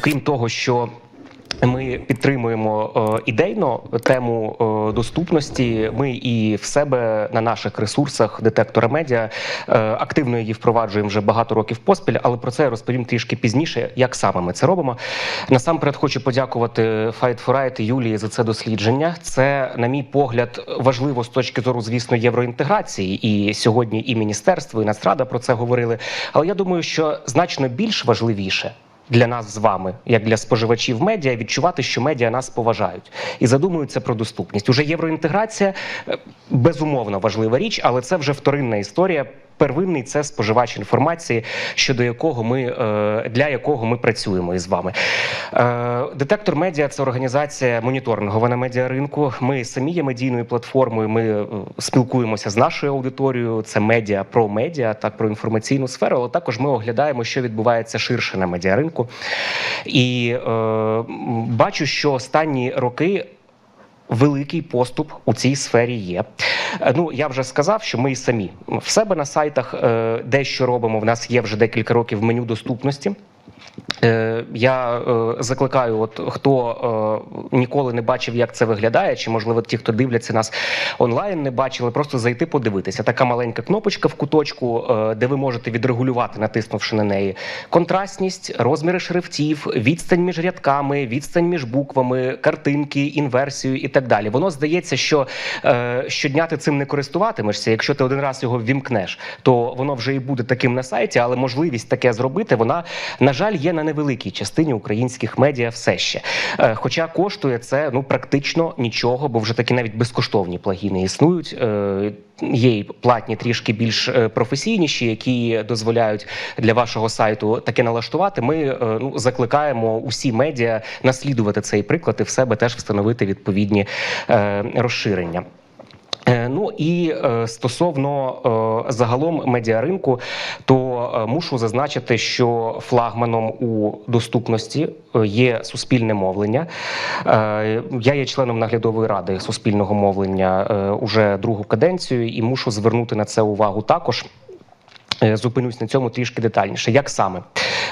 окрім того, що ми підтримуємо е, ідейно тему е, доступності. Ми і в себе на наших ресурсах детектора медіа е, активно її впроваджуємо вже багато років поспіль, але про це я розповім трішки пізніше, як саме ми це робимо. Насамперед хочу подякувати Fight for Right Юлії за це дослідження. Це, на мій погляд, важливо з точки зору, звісно, євроінтеграції. І сьогодні і міністерство, і Нацрада про це говорили. Але я думаю, що значно більш важливіше для нас з вами, як для споживачів медіа, відчувати, що медіа нас поважають і задумуються про доступність. Уже євроінтеграція е, безумовно важлива річ, але це вже вторинна історія. Первинний це споживач інформації, щодо якого ми е, для якого ми працюємо із вами. Е, Детектор медіа це організація моніторингова на медіаринку. Ми самі є медійною платформою. Ми е, спілкуємося з нашою аудиторією. Це медіа про медіа, так про інформаційну сферу. Але також ми оглядаємо, що відбувається ширше на медіаринку. І е, бачу, що останні роки. Великий поступ у цій сфері є. Е, Ну я вже сказав, що ми і самі в себе на сайтах е, дещо робимо. В нас є вже декілька років меню доступності. Е, Я е, закликаю, от хто е, ніколи не бачив, як це виглядає, чи можливо ті, хто дивляться нас онлайн, не бачили, просто зайти подивитися. Така маленька кнопочка в куточку, де ви можете відрегулювати, натиснувши на неї контрастність, розміри шрифтів, відстань між рядками, відстань між буквами, картинки, інверсію і так далі. Воно здається, що щодня ти цим не користуватимешся. Якщо ти один раз його ввімкнеш, то воно вже і буде таким на сайті, але можливість таке зробити, вона на жаль є на невеликій частині українських медіа все ще. Е, Хоча коштує це ну практично нічого, бо вже такі навіть безкоштовні плагіни існують. Е, Є і платні трішки більш е, професійніші, які дозволяють для вашого сайту таке налаштувати. Ми ну закликаємо усі медіа наслідувати цей приклад і в себе теж встановити відповідні е, розширення. Е, Ну і е, стосовно е, загалом медіаринку, то мушу зазначити, що флагманом у доступності є суспільне мовлення. Я є членом наглядової ради суспільного мовлення уже другу каденцію, і мушу звернути на це увагу також. Зупинюсь на цьому трішки детальніше. Як саме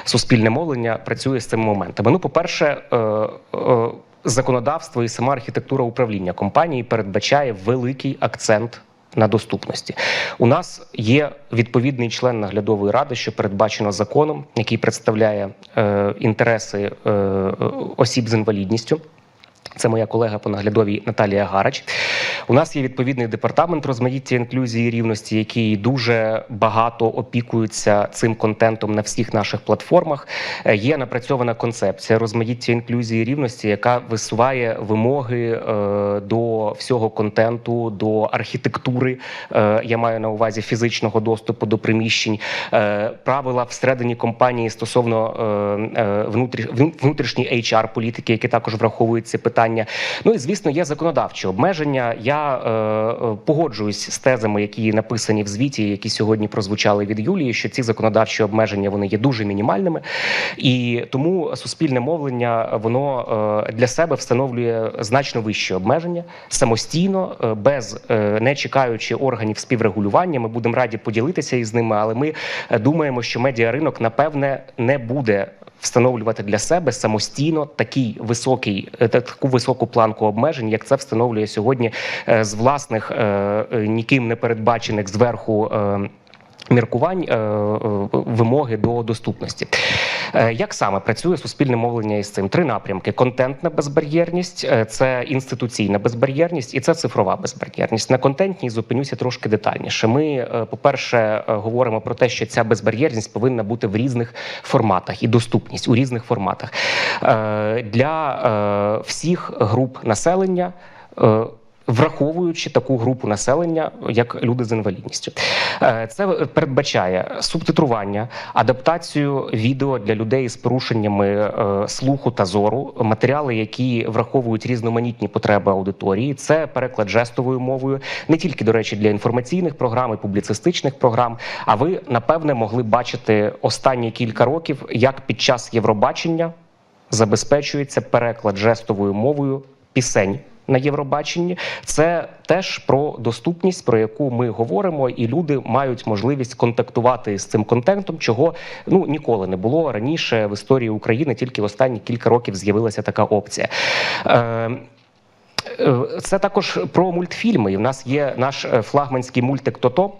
суспільне мовлення працює з цими моментами? Ну, по-перше, е, е, законодавство і сама архітектура управління компанії передбачає великий акцент. На доступності у нас є відповідний член наглядової ради, що передбачено законом, який представляє е, інтереси е, е, осіб з інвалідністю. Це моя колега по наглядовій Наталія Гарач. У нас є відповідний департамент розмаїття інклюзії і рівності, який дуже багато опікується цим контентом на всіх наших платформах. Е, Є напрацьована концепція розмаїття інклюзії і рівності, яка висуває вимоги е, до всього контенту, до архітектури. Е, я маю на увазі фізичного доступу до приміщень, правила всередині компанії стосовно внутрі- вну- внутрішньої HR політики, які також враховують ці питання. Ну і звісно, є законодавчі обмеження. Я е, е, погоджуюсь з тезами, які написані в звіті, які сьогодні прозвучали від Юлії, що ці законодавчі обмеження вони є дуже мінімальними, і тому суспільне мовлення воно е, для себе встановлює значно вищі обмеження самостійно, е, без е, не чекаючи органів співрегулювання. Ми будемо раді поділитися із ними, але ми е, думаємо, що медіаринок напевне не буде встановлювати для себе самостійно такий високий е, таку високу планку обмежень, як це встановлює сьогодні е, з власних е, ніким не передбачених зверху. Міркувань вимоги до доступності. Е, Як саме працює суспільне мовлення із цим? Три напрямки: контентна безбар'єрність, е, це інституційна безбар'єрність і це цифрова безбар'єрність. На контентній зупинюся трошки детальніше. Ми, е, по-перше, говоримо про те, що ця безбар'єрність повинна бути в різних форматах і доступність у різних форматах для всіх груп населення. Е, Враховуючи таку групу населення, як люди з інвалідністю, Е, це передбачає субтитрування, адаптацію відео для людей з порушеннями е, слуху та зору, матеріали, які враховують різноманітні потреби аудиторії. Це переклад жестовою мовою, не тільки до речі, для інформаційних програм і публіцистичних програм. А ви напевне могли бачити останні кілька років, як під час Євробачення забезпечується переклад жестовою мовою пісень на Євробаченні. Це теж про доступність, про яку ми говоримо, і люди мають можливість контактувати з цим контентом, чого ну ніколи не було раніше в історії України. Тільки в останні кілька років з'явилася така опція. Е, Е, Це також про мультфільми. І в нас є наш е, флагманський мультик Тото.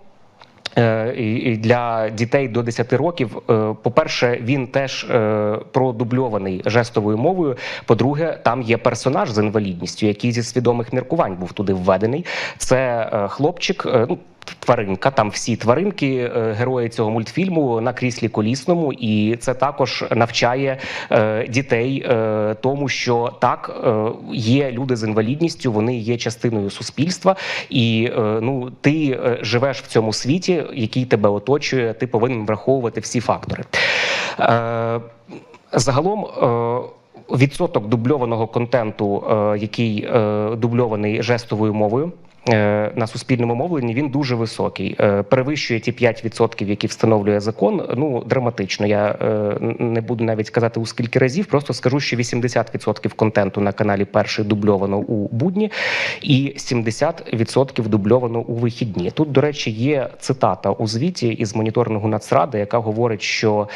І Для дітей до 10 років, Е, по-перше, він теж е, продубльований жестовою мовою. По-друге, там є персонаж з інвалідністю, який зі свідомих міркувань був туди введений. Це е, хлопчик, е, ну тваринка. Там всі тваринки, е, герої цього мультфільму на кріслі колісному, і це також навчає е, дітей е, тому, що так є люди з інвалідністю, вони є частиною суспільства, і ну ти живеш в цьому світі, який тебе оточує. Ти повинен враховувати всі фактори. Загалом. Відсоток дубльованого контенту, який дубльований жестовою мовою на суспільному мовленні, він дуже високий. Е, перевищує ті 5%, які встановлює закон. Ну драматично. Я е, не буду навіть казати у скільки разів. Просто скажу, що 80% контенту на каналі перший дубльовано у будні, і 70% дубльовано у вихідні. Тут, до речі, є цитата у звіті із моніторингу Нацради, яка говорить, що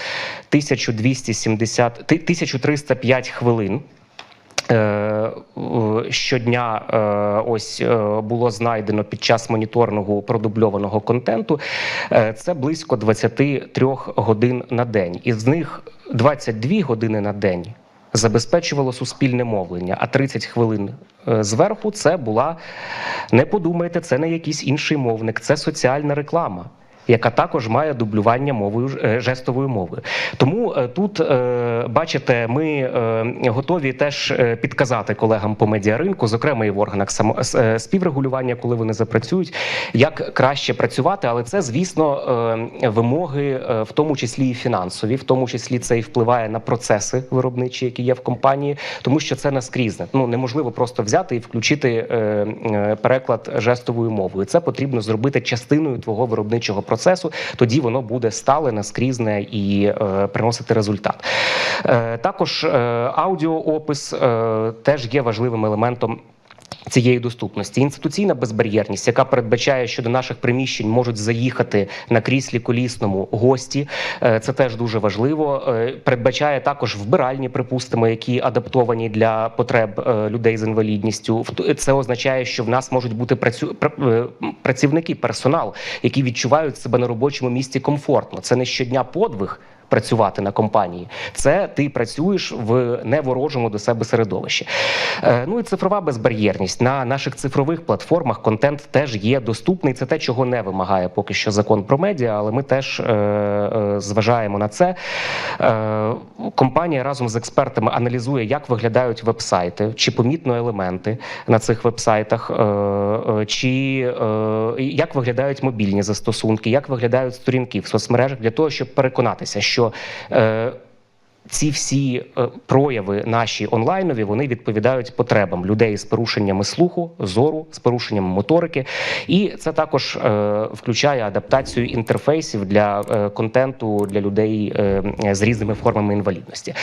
1270, ти- 1305 хвилин. Е, Щодня е, ось е, було знайдено під час моніторингу продубльованого контенту. Це близько 23 годин на день. Із них 22 години на день забезпечувало суспільне мовлення, а 30 хвилин зверху це була не подумайте, це не якийсь інший мовник, це соціальна реклама. Яка також має дублювання мовою е, жестовою мовою, тому е, тут е, бачите, ми готові теж підказати колегам по медіаринку, зокрема і в органах співрегулювання, коли вони запрацюють, як краще працювати. Але це, звісно, вимоги, в тому числі і фінансові, в тому числі це і впливає на процеси виробничі, які є в компанії, тому що це наскрізне. Ну неможливо просто взяти і включити переклад жестовою мовою. Це потрібно зробити частиною твого виробничого процесу. Тоді воно буде стале, наскрізне і е, приносити результат. Е, також е, аудіоопис е, теж є важливим елементом. Цієї доступності інституційна безбар'єрність, яка передбачає, що до наших приміщень можуть заїхати на кріслі колісному гості, Е, це теж дуже важливо. Е, Передбачає також вбиральні, припустимо, які адаптовані для потреб е, людей з інвалідністю. Це означає, що в нас можуть бути працю... пр- працівники, персонал, які відчувають себе на робочому місці комфортно. Це не щодня подвиг працювати на компанії. Це ти працюєш в неворожому до себе середовищі. Е, Ну і цифрова безбар'єрність на наших цифрових платформах. Контент теж є доступний. Це те, чого не вимагає поки що закон про медіа, але ми теж е, е, зважаємо на це. Компанія разом з експертами аналізує, як виглядають вебсайти, чи помітно елементи на цих вебсайтах, чи як виглядають мобільні застосунки, як виглядають сторінки в соцмережах для того, щоб переконатися, що е, ці всі е, прояви наші онлайнові вони відповідають потребам людей з порушеннями слуху, зору, з порушеннями моторики, і це також е, включає адаптацію інтерфейсів для е, контенту для людей е, з різними формами інвалідності.